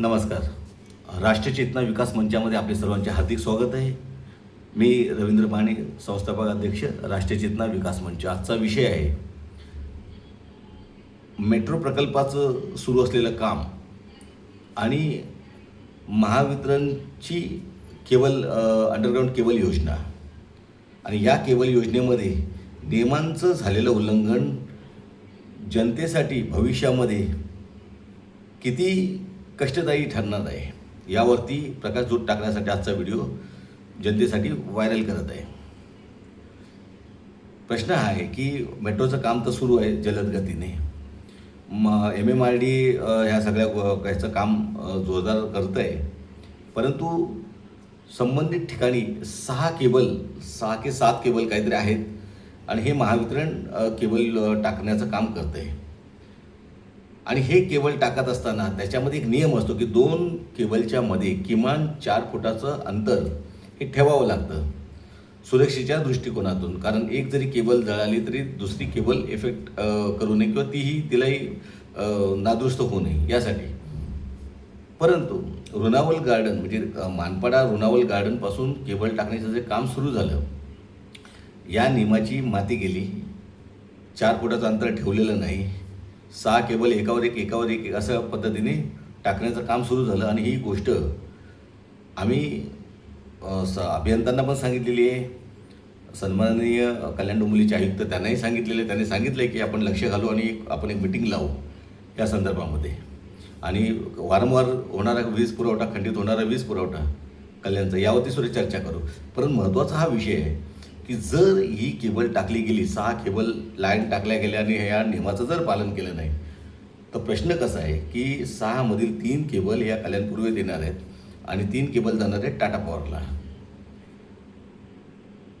नमस्कार. राष्ट्रीय चेतना विकास मंचामध्ये आपले सर्वांचे हार्दिक स्वागत आहे. मी रवींद्र माने संस्थापक अध्यक्ष राष्ट्रीय चेतना विकास मंच. आजचा विषय आहे मेट्रो प्रकल्पाचं सुरू असलेलं काम आणि महावितरणची केबल अंडरग्राऊंड केबल योजना. आणि या केबल योजनेमध्ये नियमांचं झालेलं उल्लंघन जनतेसाठी भविष्यामध्ये किती कष्टदायी ठरणार आहे. यावरती प्रकाश प्रकाशझोत टाकण्यासाठी आजचा व्हिडिओ जनतेसाठी व्हायरल करत आहे. प्रश्न हा आहे की मेट्रोचं काम तर सुरू आहे जलद गतीने. म एम एम आर डी ह्या सगळ्या गो- ह्याचं काम जोरदार करतं आहे परंतु संबंधित ठिकाणी सहा केबल सहा के सात केबल काहीतरी आहेत आणि हे महावितरण केबल टाकण्याचं काम करतं आहे आणि हे केबल टाकत असताना त्याच्यामध्ये एक नियम असतो की दोन केबलच्या मध्ये किमान चार फुटाचं अंतर हे ठेवावं लागतं. सुरक्षेच्या दृष्टिकोनातून. कारण एक जरी केबल जळाली तरी दुसरी केबल इफेक्ट करू नये किंवा तीही तिलाही नादुरुस्त होऊ नये यासाठी. परंतु रुणावल गार्डन म्हणजे मानपाडा रुणावल गार्डनपासून केबल टाकण्याचं जे काम सुरू झालं या नियमाची माती गेली. चार फुटाचं अंतर ठेवलेलं नाही. सहा केबल एकावर एक एकावर एक असं पद्धतीने टाकण्याचं काम सुरू झालं आणि ही गोष्ट आम्ही स अभियंत्यांना पण सांगितलेली आहे. सन्माननीय कल्याण डोंबलीचे आयुक्त त्यांनाही सांगितलेले त्यांनी सांगितलं आहे की आपण लक्ष घालू आणि एक- आपण एक मिटिंग लावू या संदर्भामध्ये. आणि वारंवार होणारा वीज पुरवठा खंडित होणारा वीज पुरवठा कल्याणचा यावरती सुद्धा चर्चा करू. परंतु महत्त्वाचा हा विषय आहे की जर ही केबल टाकली गेली सहा केबल लाईन टाकल्या गेल्या आणि ह्या नियमाचं जर पालन केलं नाही तर प्रश्न कसा आहे की सहामधील तीन केबल या कल्याणपूर्वेत येणार आहेत आणि तीन केबल जाणार आहेत टाटा पॉवरला?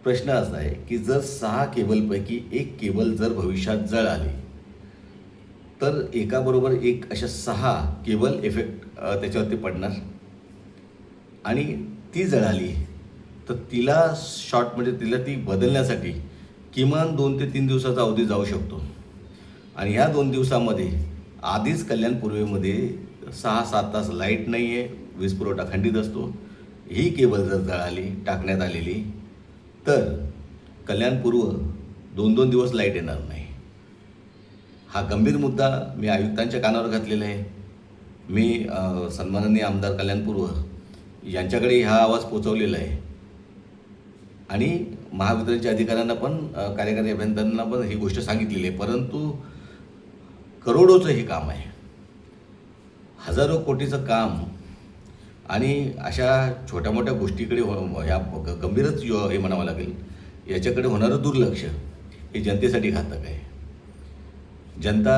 प्रश्न असा आहे की जर सहा केबलपैकी एक केबल जर भविष्यात जळ आली तर एकाबरोबर एक अशा सहा केबल इफेक्ट त्याच्यावरती पडणार. आणि ती जळाली तर तिला शॉर्ट म्हणजे तिला ती बदलण्यासाठी किमान दोन ते तीन दिवसाचा अवधी जाऊ शकतो. आणि ह्या दोन दिवसामध्ये आधीच कल्याण पूर्वेमध्ये सहा सात तास लाइट नाही आहे वीज पुरवठा खंडित असतो. ही केबल जर जळाली टाकण्यात आलेली तर कल्याण पूर्व दोन दोन दिवस लाइट येणार नाही. हा गंभीर मुद्दा मी आयुक्तांच्या कानावर घातलेला आहे. मी सन्माननीय आमदार कल्याणपूर्व यांच्याकडे हा आवाज पोचवलेला आहे. आणि महावितरणच्या अधिकाऱ्यांना पण कार्यकारी अभियंत्यांना पण ही गोष्ट सांगितलेली आहे. परंतु करोडोचं हे काम आहे. हजारो कोटीचं काम आणि अशा छोट्या मोठ्या गोष्टीकडे हो, हो ह्या गंभीरच यो- हे म्हणावं लागेल. याच्याकडे होणारं दुर्लक्ष हे जनतेसाठी घातक आहे. जनता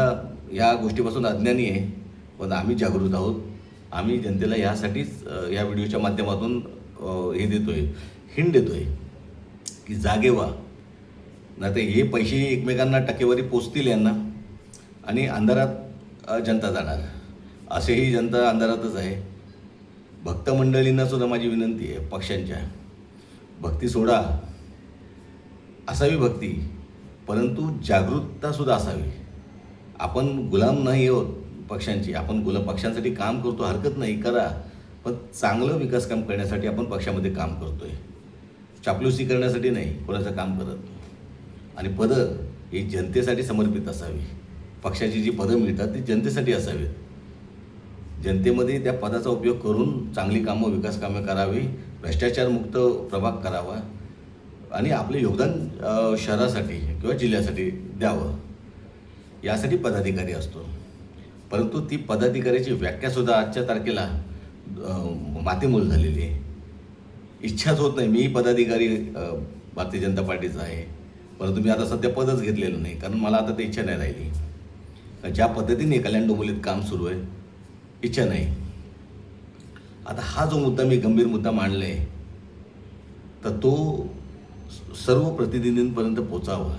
या गोष्टीपासून अज्ञानी आहे पण आम्ही जागृत आहोत. आम्ही जनतेला यासाठीच या व्हिडिओच्या माध्यमातून हे देतो आहे हिंड आहे की जागे व्हा. नाही तर हे पैसे एकमेकांना टक्केवारी पोचतील यांना आणि अंधारात जनता जाणार. असेही जनता अंधारातच आहे. भक्त मंडळींना सुद्धा माझी विनंती आहे पक्षांच्या. भक्ती सोडा. असावी भक्ती परंतु जागरूकतासुद्धा असावी. आपण गुलाम नाही आहोत पक्षांची. आपण गुलाम पक्षांसाठी काम करतो हरकत नाही करा. पण चांगलं विकास काम करण्यासाठी आपण पक्षामध्ये काम करतो आहे चापलुसी करण्यासाठी नाही कोणाचं काम करत आणि पदं ही जनतेसाठी समर्पित असावी. पक्षाची जी पदं मिळतात ती जनतेसाठी असावीत. जनतेमध्ये त्या पदाचा उपयोग करून चांगली कामं विकास कामं करावी भ्रष्टाचारमुक्त प्रभाग करावा आणि आपले योगदान शहरासाठी किंवा जिल्ह्यासाठी द्यावं. यासाठी पदाधिकारी असतो. परंतु ती पदाधिकाऱ्याची व्याख्यासुद्धा आजच्या तारखेला अ, मातीमूल झालेली आहे. इच्छाच होत नाही. मी पदाधिकारी भारतीय जनता पार्टीचा आहे. परंतु मी आता सध्या पदच घेतलेलं नाही. कारण मला आता ते इच्छा नाही राहिली. ज्या पद्धतीने कल्याण डोंबोलीत काम सुरू आहे इच्छा नाही. आता हा जो मुद्दा मी गंभीर मुद्दा मांडला आहे तर तो सर्व प्रतिनिधींपर्यंत पोचावा.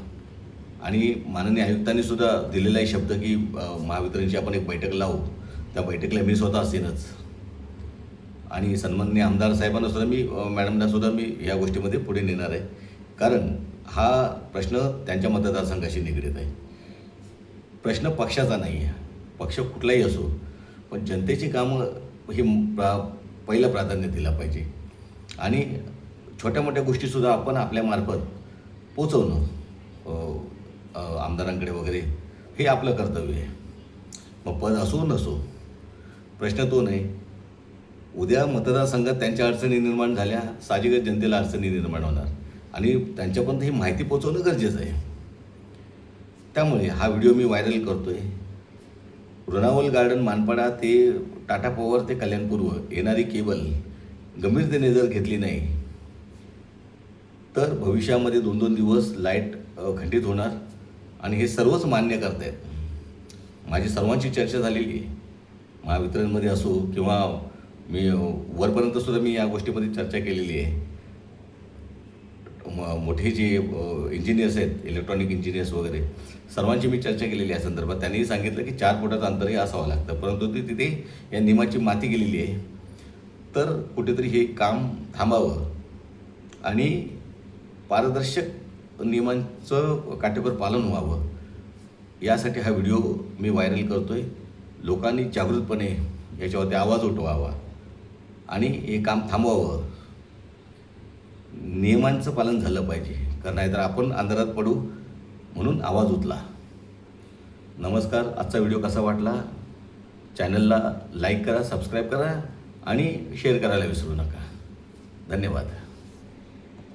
आणि माननीय आयुक्तांनी सुद्धा दिलेला आहे शब्द की महावितरणची आपण एक बैठक लावू. त्या बैठकीला मी स्वतः असेनच. आणि सन्मान्य आमदार साहेबांना सुद्धा मी मॅडमना सुद्धा मी या गोष्टीमध्ये पुढे नेणार आहे. कारण हा प्रश्न त्यांच्या मतदारसंघाशी निगडीत आहे. प्रश्न पक्षाचा नाही आहे. पक्ष कुठलाही असो पण जनतेची कामं हे प्रा पहिलं प्राधान्य दिलं पाहिजे. आणि छोट्या मोठ्या गोष्टीसुद्धा आपण आपल्यामार्फत पोचवणं आमदारांकडे वगैरे हे आपलं कर्तव्य आहे. मग पद असो नसो प्रश्न तो नाही. उद्या मतदारसंघात त्यांच्या अडचणी निर्माण झाल्या साहजिकच जनतेला अडचणी निर्माण होणार. आणि त्यांच्यापर्यंत ही माहिती पोचवणं गरजेचं आहे. त्यामुळे हा व्हिडिओ मी व्हायरल करतोय. रुणावल गार्डन मानपाडा ते टाटा पॉवर ते कल्याणपूर्व येणारी केबल गंभीरतेने जर घेतली नाही तर भविष्यामध्ये दोन दोन दिवस लाइट खंडित होणार आणि हे सर्वच मान्य करतायत. माझी सर्वांची चर्चा झालेली आहे. महावितरणमध्ये असो किंवा मी वरपर्यंत सुद्धा मी या गोष्टीमध्ये चर्चा केलेली आहे. म- मोठे जे इंजिनियर्स आहेत इलेक्ट्रॉनिक इंजिनियर्स वगैरे सर्वांची मी चर्चा केलेली आहे या संदर्भात. त्यांनी सांगितलं की चार फुटाचं अंतरही असावं लागतं परंतु ती तिथे या नियमाची माती गेलेली आहे. तर कुठेतरी हे काम थांबावं आणि पारदर्शक नियमांचं काटेकोर पालन व्हावं यासाठी हा व्हिडिओ मी व्हायरल करतो आहे लोकांनी जागृतपणे याच्यावरती आवाज उठवावा. आणि हे काम थांबवावं. नियमांचं पालन झालं पाहिजे कारण नाहीतर आपण अंधारात पडू म्हणून आवाज उचला नमस्कार आजचा व्हिडिओ कसा वाटला? चॅनलला लाईक करा सबस्क्राईब करा आणि शेअर करायला विसरू नका. धन्यवाद.